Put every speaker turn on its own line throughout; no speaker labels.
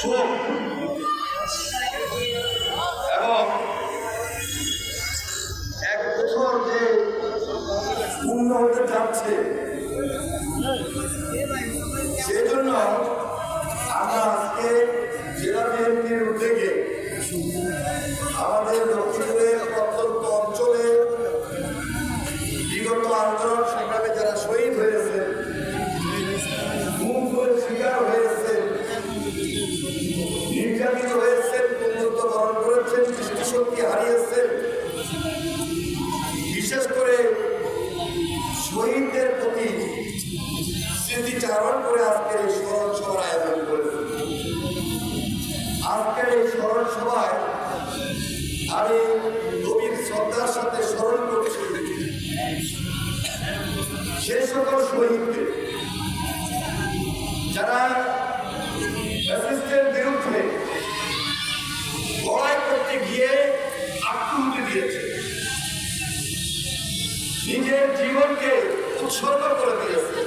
শোক এবং এক বছর যে পূর্ণ হতে যাচ্ছে সেজন্য আমরা আজকে জেলা বিএনপির উদ্যোগে আমাদের বিশেষ করে শহীদদের প্রতি স্মৃতিচারণ করে আজকের এই স্মরণ সভার আয়োজন করেছে আজকের এই স্মরণ সভায় আমি গভীর শ্রদ্ধার সাথে স্মরণ করছি সে সকল শহীদদের, যারা বিরুদ্ধে নিজের জীবনকে উৎসর্গ করে দিয়েছে।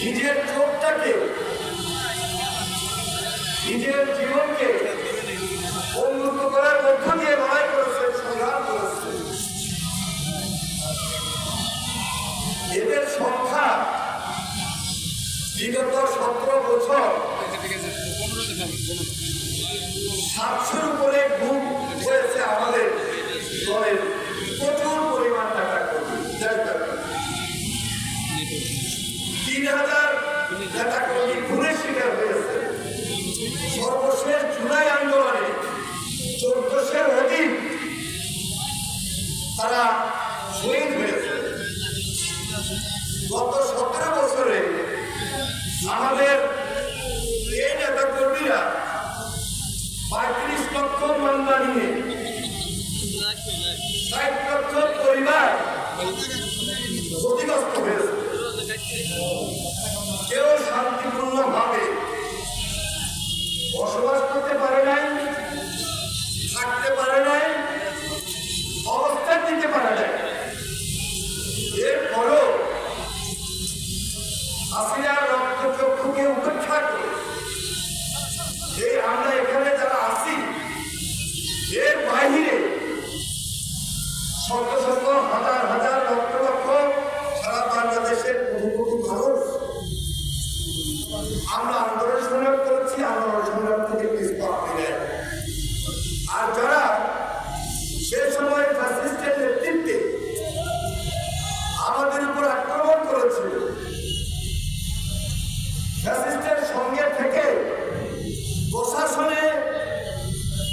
নিজের চোখটাকে নিজের জীবনকে উন্নত করার মধ্য দিয়ে লড়াই করেছে, সংগ্রাম করেছে। এদের সংখ্যা বিগত সতেরো বছর সাতশোর উপরে গুম হয়েছে আমাদের দলের প্রচুর পরিমাণ টাকা কর্মী যার কারণে তিন হাজার আন্দোলনে চোদ্দশের অধিক তারা বছরে আমাদের এই নেতা কর্মীরা পঁয়ত্রিশ লক্ষ মামলা নিয়ে ষাট লক্ষ পরিবার ক্ষতিগ্রস্ত হয়েছে। আর যারা সে সময় ফ্যাসিস্টের নেতৃত্বে আমাদের উপর আক্রমণ করেছিল ফ্যাসিস্টের সঙ্গে থেকে প্রশাসনে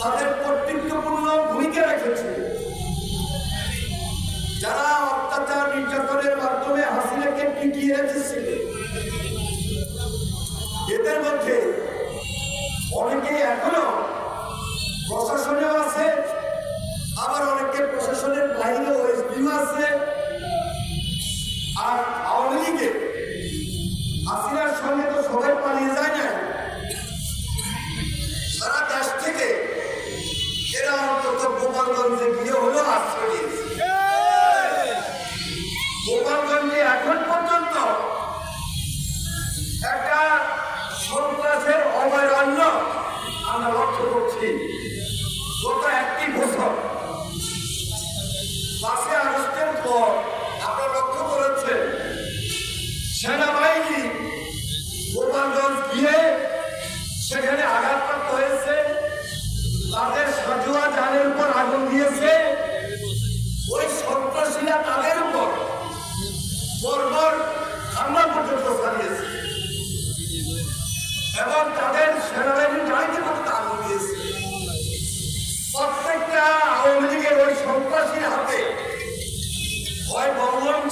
তাদের কর্তৃত্বপূর্ণ ভূমিকা রেখেছে। যারা অত্যাচার নির্যাতনের মাধ্যমে হাসিনাকে টিকিয়ে রেখেছিল, এদের মধ্যে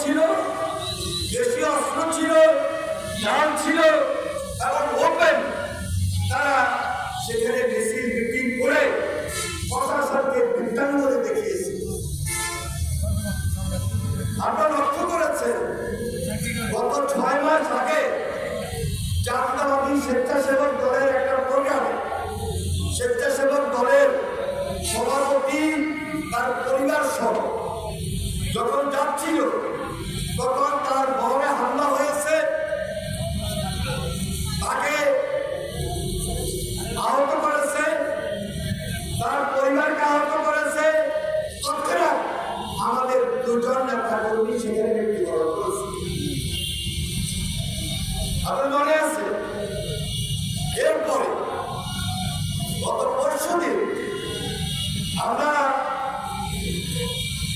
ছিল দেশীয় অস্ত্র ছিল, জাল ছিল এবং ওপেন তারা সেখানে মিছিল, মিটিং করে প্রশাসনকে বৃত্তাঙ্গনে দেখিয়েছে। আপনারা লক্ষ্য করেছেন, গত ছয় মাস আগে জাতীয়তাবাদী স্বেচ্ছাসেবক দলের একটা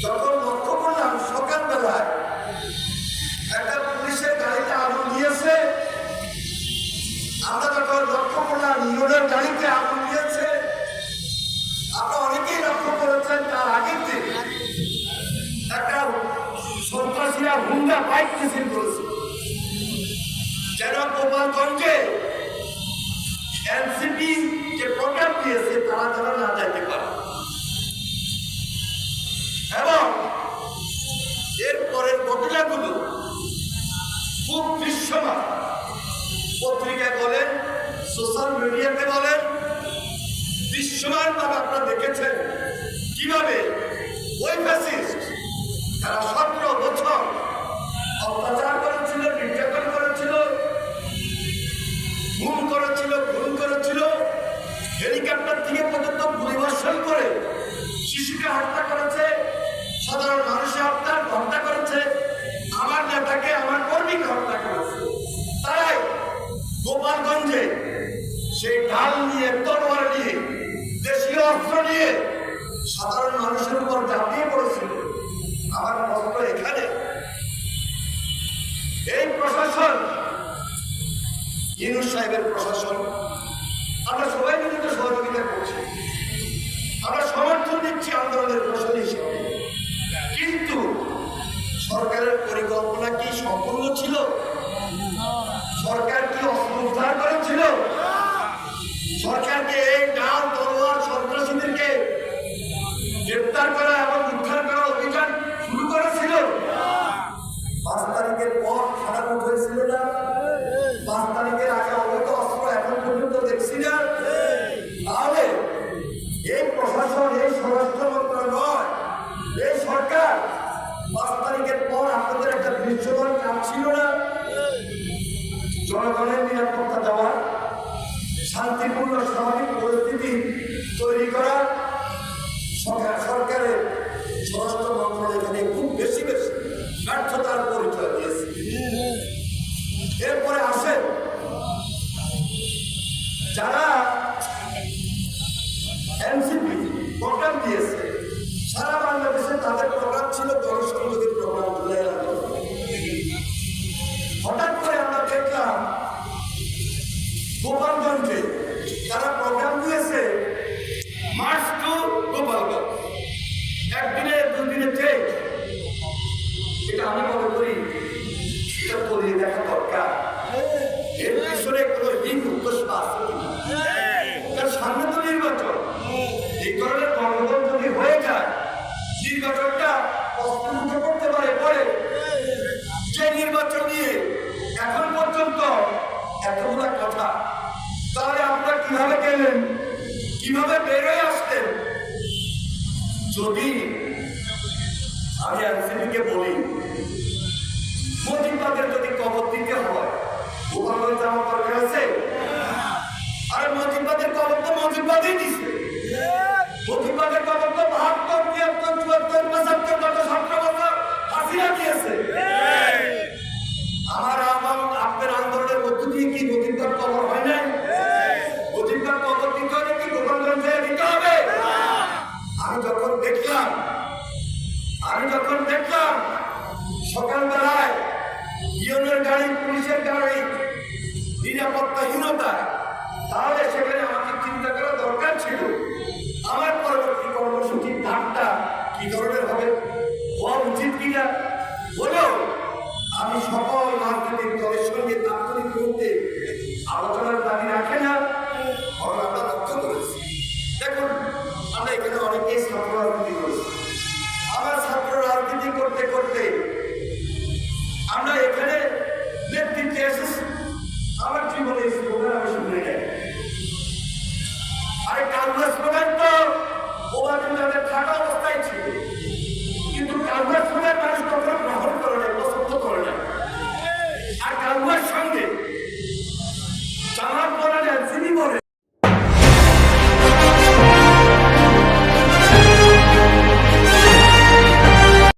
যখন লক্ষ্য করলাম সকালবেলায় একটা পুলিশের গাড়িতে আগুন দিয়েছে, আমরা যখন লক্ষ্য করলাম গাড়িতে আগুন দিয়েছে, আমরা অনেকেই লক্ষ্য করেছেন তার আগের দিন একটা সন্ত্রাসীরা হুন্ডা বাইক মিছিল করেছে। যেন গোপালগঞ্জে এনসিপি যে প্রোগ্রাম দিয়েছে, তারা যেন না যাইতে পারে। এর পরের ঘটনাগুলো খুব দৃশ্যমান। পত্রিকায় বলেন, সোশ্যাল মিডিয়াতে বলেন দৃশ্যমানভাবে আপনারা দেখেছেন কীভাবে ওই ফ্যাসিস্ট তারা সতেরো বছর অত্যাচার করে এখানে? এই প্রশাসন, ইনুস সাহেবের প্রশাসন, আমরা সবাই মিলিত সহযোগিতা করছি। আমরা সমর্থন দিচ্ছি আন্দোলনের প্রশাসন হিসেবে। কিন্তু সরকারের পরিকল্পনা কি সম্পূর্ণ ছিল? স্বরাষ্ট্র মন্ত্রণালয় এখানে খুব বেশি বেশি ব্যর্থতার পরিচয় দিয়েছে। এরপরে আসেন যারা সামনে তো নির্বাচন এই কারণে গণতন্ত্র যদি হয়ে যায় নির্বাচনটা অস্তিত্ব করতে পারে পরে যে নির্বাচন নিয়ে এখন পর্যন্ত এতগুলো কথা তাহলে আপনারা কীভাবে গেলেন কীভাবে বেরোয় আসতেন যদি